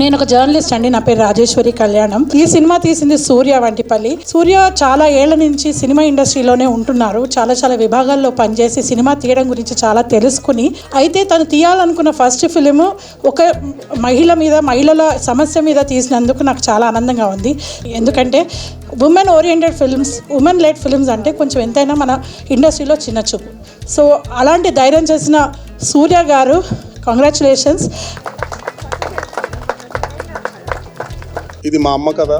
నేను ఒక జర్నలిస్ట్ అండి నా పేరు రాజేశ్వరి కళ్యాణం. ఈ సినిమా తీసింది సూర్య వంటిపల్లి. సూర్య చాలా ఏళ్ళ నుంచి సినిమా ఇండస్ట్రీలోనే ఉంటున్నారు. చాలా చాలా విభాగాల్లో పనిచేసి సినిమా తీయడం గురించి చాలా తెలుసుకుని అయితే తను తీయాలనుకున్న ఫస్ట్ ఫిలిం ఒక మహిళ మీద మహిళల సమస్య మీద తీసినందుకు నాకు చాలా ఆనందంగా ఉంది. ఎందుకంటే women oriented films women led films అంటే కొంచెం ఎంతైనా మన ఇండస్ట్రీలో చిన్న చూపు. సో అలాంటి ధైర్యం చేసిన సూర్య గారు కంగ్రాచులేషన్స్ ఇది మా అమ్మ కథ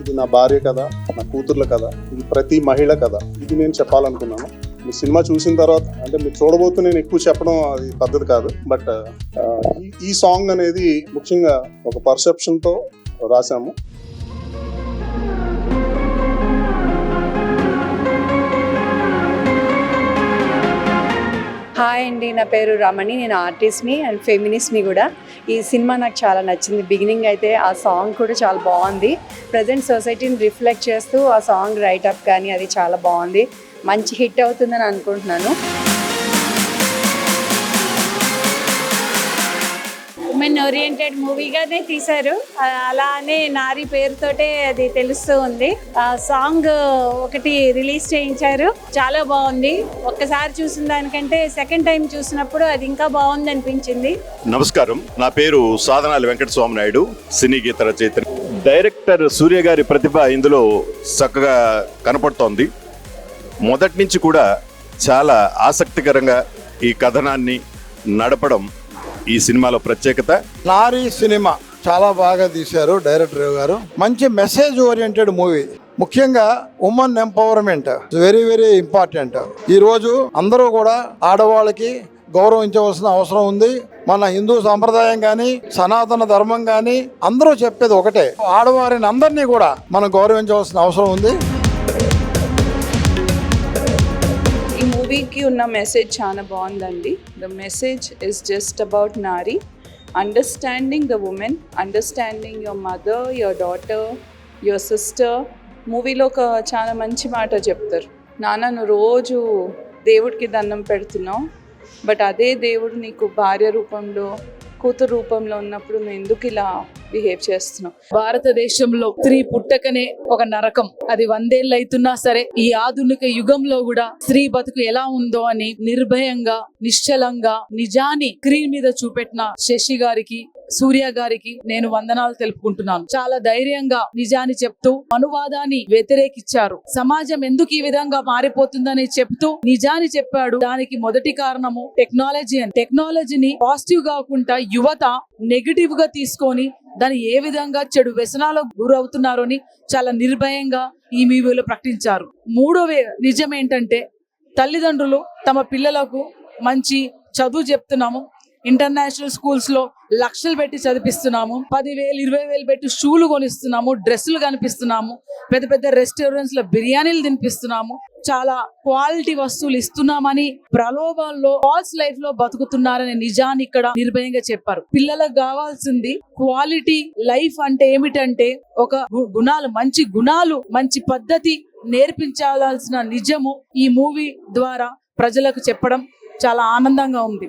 ఇది నా భార్య కథ నా కూతుర్ల కథ ఇది ప్రతి మహిళ కథ. ఇది నేను చెప్పాలనుకున్నాను. మీ సినిమా చూసిన తర్వాత అంటే మీరు చూడబోతు నేను ఎక్కువ చెప్పడం అది పద్ధతి కాదు. బట్ ఈ సాంగ్ అనేది ముఖ్యంగా ఒక పర్సెప్షన్తో రాసాము హాయ్ అండి నా పేరు రమణి నేను ఆర్టిస్ట్ని అండ్ ఫెమినిస్ట్ని కూడా. ఈ సినిమా నాకు చాలా నచ్చింది. బిగినింగ్ అయితే ఆ సాంగ్ కూడా చాలా బాగుంది. ప్రజెంట్ సొసైటీని రిఫ్లెక్ట్ చేస్తూ ఆ సాంగ్ రైటప్ కానీ అది చాలా బాగుంది. మంచి హిట్ అవుతుందని అనుకుంటున్నాను. ఉమెన్ ఓరియంటెడ్ మూవీగానే తీశారు. అలానే నారి పేరుతోటే అది తెలుస్తూ ఉంది. ఆ సాంగ్ ఒకటి రిలీజ్ చేయించారు. చాలా బాగుంది. ఒక్కసారి చూసిన దానికంటే సెకండ్ టైం చూసినప్పుడు అది ఇంకా బాగుంది అనిపించింది. నమస్కారం. నా పేరు సాధనాలి వెంకట స్వామి నాయుడు సినీ గీత రచయిత డైరెక్టర్ సూర్య గారి ప్రతిభ ఇందులో చక్కగా కనపడుతోంది. మొదటి నుంచి కూడా చాలా ఆసక్తికరంగా ఈ కథనాన్ని నడపడం ఈ సినిమాలో ప్రత్యేకత? నారీ సినిమా చాలా బాగా తీశారు డైరెక్టర్ గారు. మంచి మెసేజ్ ఓరియంటెడ్ మూవీ. ముఖ్యంగా women empowerment very very important. ఈ రోజు అందరూ కూడా ఆడవాళ్ళకి గౌరవించవలసిన అవసరం ఉంది. మన హిందూ సాంప్రదాయం కానీ సనాతన ధర్మం కానీ అందరూ చెప్పేది ఒకటే. ఆడవారిని అందరినీ కూడా మనం గౌరవించవలసిన అవసరం ఉంది. ఉన్న మెసేజ్ చాలా బాగుందండి. The message is just about nari understanding the women understanding your mother your daughter your sister మూవీలో ఒక చాలా మంచి మాట చెప్తారు. నాన్న నువ్వు రోజు దేవుడికి దండం పెడుతున్నావు బట్ అదే దేవుడు నీకు భార్య రూపంలో కూతురు రూపంలో ఉన్నప్పుడు నువ్వు ఎందుకు ఇలా బిహేవ్ చేస్తున్నావు? భారతదేశంలో స్త్రీ పుట్టకనే ఒక నరకం. అది వందేళ్ళు అవుతున్నా సరే ఈ ఆధునిక యుగంలో కూడా స్త్రీ బతుకు ఎలా ఉందో అని నిర్భయంగా నిశ్చలంగా నిజాన్ని స్క్రీన్ మీద చూపెట్టిన శశి గారికి సూర్య గారికి నేను వందనాలు తెలుపుకుంటున్నాను. చాలా ధైర్యంగా నిజాన్ని చెప్తూ అనువాదాన్ని వ్యతిరేకించారు సమాజం ఎందుకు ఈ విధంగా మారిపోతుందని చెప్తూ నిజాన్ని చెప్పాడు. దానికి మొదటి కారణము టెక్నాలజీ అని. టెక్నాలజీని పాజిటివ్ కాకుండా యువత నెగిటివ్గా తీసుకొని దాన్ని ఏ విధంగా చెడు వ్యసనాలకు గురవుతున్నారో అని చాలా నిర్భయంగా ఈ మీవీలో ప్రకటించారు. మూడవ నిజం ఏంటంటే తల్లిదండ్రులు తమ పిల్లలకు మంచి చదువు చెప్తున్నాము. ఇంటర్నేషనల్ స్కూల్స్లో లక్షలు పెట్టి చదివిస్తున్నాము పదివేలు ఇరవై వేలు పెట్టి షూలు కొనిస్తున్నాము డ్రెస్సులు కనిపిస్తున్నాము పెద్ద పెద్ద రెస్టారెంట్స్లో బిర్యానీలు తినిపిస్తున్నాము చాలా క్వాలిటీ వస్తువులు ఇస్తున్నామని ప్రలోభాల్లో ఫాల్స్ లైఫ్లో బతుకుతున్నారనే నిజాన్ని ఇక్కడ నిర్భయంగా చెప్పారు. పిల్లలకు కావాల్సింది క్వాలిటీ లైఫ్ అంటే ఏమిటంటే ఒక గుణాలు మంచి గుణాలు మంచి పద్ధతి నేర్పించాల్సిన నిజము ఈ మూవీ ద్వారా ప్రజలకు చెప్పడం చాలా ఆనందంగా ఉంది.